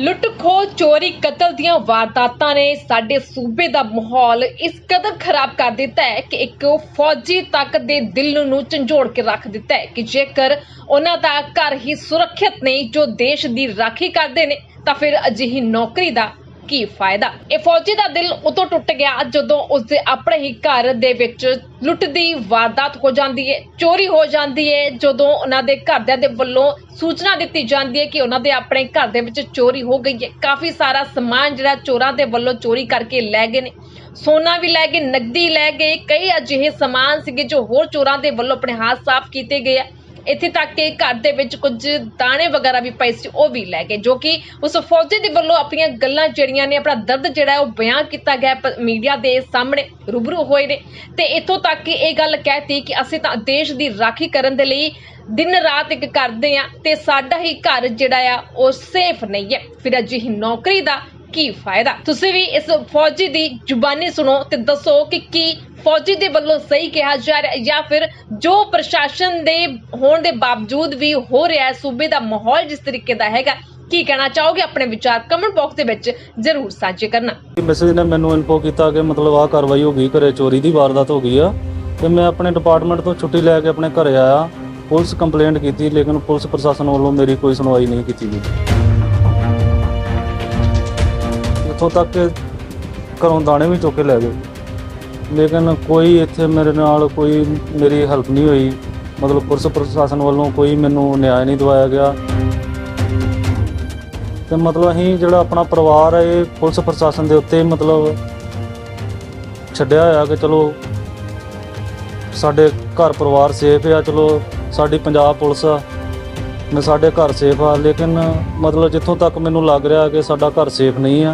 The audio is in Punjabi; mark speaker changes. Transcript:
Speaker 1: ਲੁੱਟ ਖੋਹ ਚੋਰੀ, ਕਤਲ ਦੀਆਂ ਵਾਰਦਾਤਾਂ ਨੇ ਸਾਡੇ ਸੂਬੇ ਦਾ ਮਾਹੌਲ ਇਸ ਕਦਰ ਖਰਾਬ ਕਰ ਦਿੱਤਾ ਹੈ ਕਿ ਇੱਕ ਫੌਜੀ ਤੱਕ ਦੇ ਦਿਲ ਨੂੰ ਝੰਜੋੜ ਕੇ ਰੱਖ ਦਿੱਤਾ ਹੈ ਕਿ ਜੇਕਰ ਉਹਨਾਂ ਦਾ ਘਰ ਹੀ ਸੁਰੱਖਿਅਤ ਨਹੀਂ, ਜੋ ਦੇਸ਼ ਦੀ ਰਾਖੀ ਕਰਦੇ ਨੇ, ਤਾਂ ਫਿਰ ਅਜਿਹੀ ਨੌਕਰੀ ਦਾ ਕੀ ਫਾਇਦਾ? ਇਹ ਫੌਜੀ ਦਾ ਦਿਲ ਉਦੋਂ ਟੁੱਟ ਗਿਆ ਜਦੋਂ ਉਸਦੇ ਆਪਣੇ ਹੀ ਘਰ ਦੇ ਵਿੱਚ ਲੁੱਟ ਦੀ ਵਾਰਦਾਤ ਹੋ ਜਾਂਦੀ ਹੈ ਚੋਰੀ ਹੋ ਜਾਂਦੀ ਹੈ ਜਦੋਂ ਉਹਨਾਂ ਦੇ ਘਰਦਿਆਂ ਦੇ ਵੱਲੋਂ ਸੂਚਨਾ ਦਿੱਤੀ ਜਾਂਦੀ ਹੈ ਕਿ ਉਹਨਾਂ ਦੇ ਆਪਣੇ ਘਰ ਦੇ ਵਿੱਚ ਚੋਰੀ ਹੋ ਗਈ ਹੈ ਕਾਫੀ ਸਾਰਾ ਸਮਾਨ ਜਿਹੜਾ ਚੋਰਾਂ ਦੇ ਵੱਲੋਂ ਚੋਰੀ ਕਰਕੇ ਲੈ ਗਏ ਨੇ। ਸੋਨਾ ਵੀ ਲੈ ਗਏ ਨਕਦੀ ਲੈ ਗਏ, ਕਈ ਅਜਿਹੇ ਸਮਾਨ ਸੀਗੇ ਜੋ ਹੋਰ ਚੋਰਾਂ ਦੇ ਵੱਲੋਂ ਆਪਣੇ ਹੱਥ ਸਾਫ਼ ਕੀਤੇ ਗਏ ਆ। ਇੱਥੇ ਤੱਕ ਕਿ ਘਰ ਦੇ ਵਿੱਚ ਕੁਝ ਦਾਣੇ ਵਗੈਰਾ ਵੀ ਪਏ ਸੀ, ਉਹ ਵੀ ਲੈ ਗਏ, ਜੋ ਕਿ ਉਸ ਫੌਜੀ ਦੇ ਵੱਲੋਂ ਆਪਣੀਆਂ ਗੱਲਾਂ ਜਿਹੜੀਆਂ ਨੇ, ਆਪਣਾ ਦਰਦ ਜਿਹੜਾ ਉਹ ਬਿਆਨ ਕੀਤਾ ਗਿਆ ਮੀਡੀਆ ਦੇ ਸਾਹਮਣੇ ਰੂਬਰੂ ਹੋਏ ਨੇ। ਤੇ ਇੱਥੋਂ ਤੱਕ ਕਿ ਇਹ ਗੱਲ ਕਹਿਤੀ ਕਿ ਅਸੀਂ ਤਾਂ ਦੇਸ਼ ਦੀ ਰਾਖੀ ਕਰਨ ਦੇ ਲਈ ਦਿਨ ਰਾਤ ਇੱਕ ਕਰਦੇ ਆ ਤੇ ਸਾਡਾ ਹੀ ਘਰ ਜਿਹੜਾ ਆ, ਉਹ ਸੇਫ ਨਹੀਂ ਹੈ। ਫਿਰ ਅਜਿਹੀ ਨੌਕਰੀ ਦਾ ਕੀ ਫਾਇਦਾ? ਤੁਸੀਂ ਵੀ ਇਸ ਫੌਜੀ ਦੀ ਜ਼ੁਬਾਨੀ ਸੁਣੋ ਤੇ ਦੱਸੋ ਕਿ ਕੀ ਫੌਜੀ ਦੇ ਵੱਲੋਂ ਸਹੀ ਕਿਹਾ ਜਾ ਰਿਹਾ ਜਾਂ ਫਿਰ ਜੋ ਪ੍ਰਸ਼ਾਸਨ ਦੇ ਹੋਣ ਦੇ ਬਾਵਜੂਦ ਵੀ ਹੋ ਰਿਹਾ ਹੈ, ਸੂਬੇ ਦਾ ਮਾਹੌਲ ਜਿਸ ਤਰੀਕੇ ਦਾ ਹੈਗਾ, ਕੀ ਕਹਿਣਾ ਚਾਹੋਗੇ? ਆਪਣੇ ਵਿਚਾਰ ਕਮੈਂਟ ਬਾਕਸ ਦੇ ਵਿੱਚ ਜ਼ਰੂਰ ਸਾਂਝੇ ਕਰਨਾ।
Speaker 2: ਮੈਸੇਜ ਨੇ ਮੈਨੂੰ ਇਨਫੋ ਕੀਤਾ ਕਿ ਮਤਲਬ ਆਹ ਕਾਰਵਾਈ ਹੋ ਗਈ, ਘਰੇ ਚੋਰੀ ਦੀ ਵਾਰਦਾਤ ਹੋ ਗਈ ਆ। ਤੇ ਮੈਂ ਆਪਣੇ ਡਿਪਾਰਟਮੈਂਟ ਤੋਂ ਛੁੱਟੀ ਲੈ ਕੇ ਆਪਣੇ ਘਰੇ ਆਇਆ, ਪੁਲਿਸ ਕੰਪਲੇਂਟ ਕੀਤੀ, ਲੇਕਿਨ ਪੁਲਿਸ ਪ੍ਰਸ਼ਾਸਨ ਵੱਲੋਂ ਮੇਰੀ ਕੋਈ ਸੁਣਵਾਈ ਨਹੀਂ ਕੀਤੀ ਗਈ। ਇੱਥੋਂ ਤੱਕ ਘਰੋਂ ਦਾਣੇ ਵੀ ਚੁੱਕ ਕੇ ਲੈ ਗਏ। ਲੇਕਿਨ ਕੋਈ ਇੱਥੇ ਮੇਰੇ ਨਾਲ ਕੋਈ ਮੇਰੀ ਹੈਲਪ ਨਹੀਂ ਹੋਈ। ਮਤਲਬ ਪੁਲਿਸ ਪ੍ਰਸ਼ਾਸਨ ਵੱਲੋਂ ਕੋਈ ਮੈਨੂੰ ਨਿਆਂ ਨਹੀਂ ਦਵਾਇਆ ਗਿਆ। ਤੇ ਮਤਲਬ ਅਸੀਂ ਜਿਹੜਾ ਆਪਣਾ ਪਰਿਵਾਰ ਹੈ, ਇਹ ਪੁਲਿਸ ਪ੍ਰਸ਼ਾਸਨ ਦੇ ਉੱਤੇ ਮਤਲਬ ਛੱਡਿਆ ਹੋਇਆ ਕਿ ਚਲੋ ਸਾਡੇ ਘਰ ਪਰਿਵਾਰ ਸੇਫ ਆ, ਚਲੋ ਸਾਡੀ ਪੰਜਾਬ ਪੁਲਿਸ ਆ, ਮੈਂ ਸਾਡੇ ਘਰ ਸੇਫ ਆ। ਲੇਕਿਨ ਮਤਲਬ ਜਿੱਥੋਂ ਤੱਕ ਮੈਨੂੰ ਲੱਗ ਰਿਹਾ ਕਿ ਸਾਡਾ ਘਰ ਸੇਫ ਨਹੀਂ ਆ